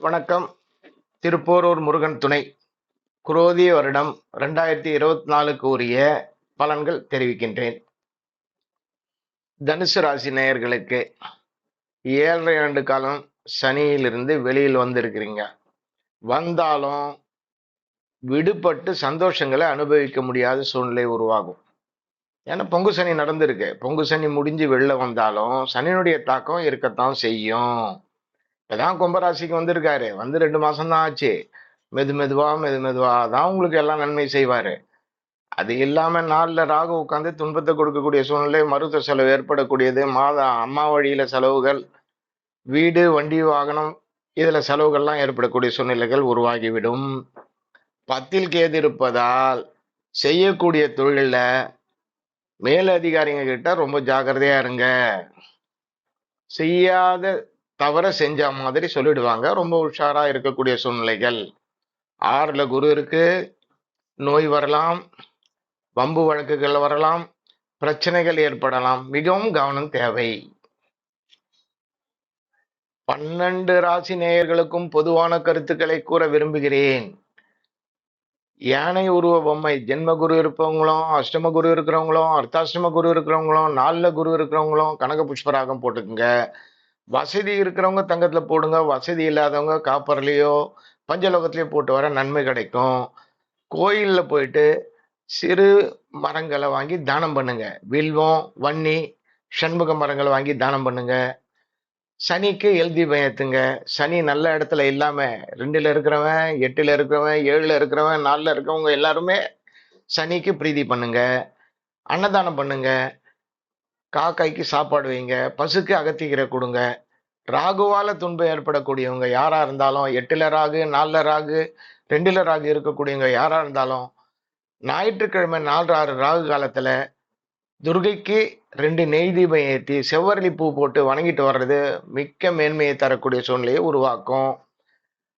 வணக்கம். திருப்போரூர் முருகன் துணை. குரோதி வருடம் ரெண்டாயிரத்தி இருபத்தி நாலுக்கு உரிய பலன்கள் தெரிவிக்கின்றேன். தனுசு ராசி நேயர்களுக்கு ஏழரை ஆண்டு காலம் சனியிலிருந்து வெளியில் வந்திருக்கிறீங்க. வந்தாலும் விடுபட்டு சந்தோஷங்களை அனுபவிக்க முடியாத சூழ்நிலை உருவாகும். ஏன்னா பொங்கு சனி நடந்திருக்கு. பொங்கு சனி முடிஞ்சு வெளில வந்தாலும் சனியினுடைய தாக்கம் இருக்கத்தான் செய்யும். இப்போதான் கும்பராசிக்கு வந்திருக்காரு. வந்து ரெண்டு மாதம் தான் ஆச்சு. மெது மெதுவா மெது மெதுவா தான் உங்களுக்கு எல்லாம் நன்மை செய்வார். அது இல்லாமல் நாளில் ராகு உட்காந்து துன்பத்தை கொடுக்கக்கூடிய சூழ்நிலை மருத்துவ செலவு ஏற்படக்கூடியது மாத அம்மா வழியில் செலவுகள் வீடு வண்டி வாகனம் இதில் செலவுகள்லாம் ஏற்படக்கூடிய சூழ்நிலைகள் உருவாகிவிடும். பத்தில் கேது இருப்பதால் செய்யக்கூடிய தொழிலில் மேலதிகாரிங்க கிட்ட ரொம்ப ஜாக்கிரதையாக இருங்க. செய்யாத தவற செஞ்ச மாதிரி சொல்லிடுவாங்க. ரொம்ப உஷாரா இருக்கக்கூடிய சூழ்நிலைகள். ஆறுல குரு இருக்கு. நோய் வரலாம். வம்பு வழக்குகள் வரலாம். பிரச்சனைகள் ஏற்படலாம். மிகவும் கவனம் தேவை. பன்னெண்டு ராசி நேயர்களுக்கும் பொதுவான கருத்துக்களை கூற விரும்புகிறேன். யானை உருவ பொம்மை. ஜென்ம குரு இருப்பவங்களும் அஷ்டம குரு இருக்கிறவங்களும் அர்த்தாஷ்டம குரு இருக்கிறவங்களும் நாலுல குரு இருக்கிறவங்களும் கனக புஷ்பராகம் போட்டுக்குங்க. வசதி இருக்கிறவங்க தங்கத்தில் போடுங்க வசதி இல்லாதவங்க காப்பர்லேயோ பஞ்சலோகத்துலேயோ போட்டு வர நன்மை கிடைக்கும். கோயிலில் போயிட்டு சிறு மரங்களை வாங்கி தானம் பண்ணுங்க. வில்வம் வன்னி சண்முக மரங்களை வாங்கி தானம் பண்ணுங்க. சனிக்கு எழுதி பயத்துங்க. சனி நல்ல இடத்துல இல்லாம ரெண்டுல இருக்கிறவன் எட்டுல இருக்கிறவன் ஏழுல இருக்கிறவன் நாலுல இருக்கிறவங்க எல்லாருமே சனிக்கு பிரீதி பண்ணுங்க. அன்னதானம் பண்ணுங்க. காக்காய்க்கு சாப்பாடு வைங்க பசுக்கு அகத்திக்கீரை கொடுங்க. ராகுவால துன்பம் ஏற்படக்கூடியவங்க யாரா இருந்தாலும் எட்டுல ராகு நாலுல ராகு ரெண்டுல ராகு இருக்கக்கூடியவங்க யாரா இருந்தாலும் ஞாயிற்றுக்கிழமை நாலு ஆறு ராகு காலத்துல துர்கைக்கு ரெண்டு நெய் தீபம் ஏற்றி செவ்வரளி பூ போட்டு வணங்கிட்டு வர்றது மிக்க மேன்மையை தரக்கூடிய சூழ்நிலையை உருவாக்கும்.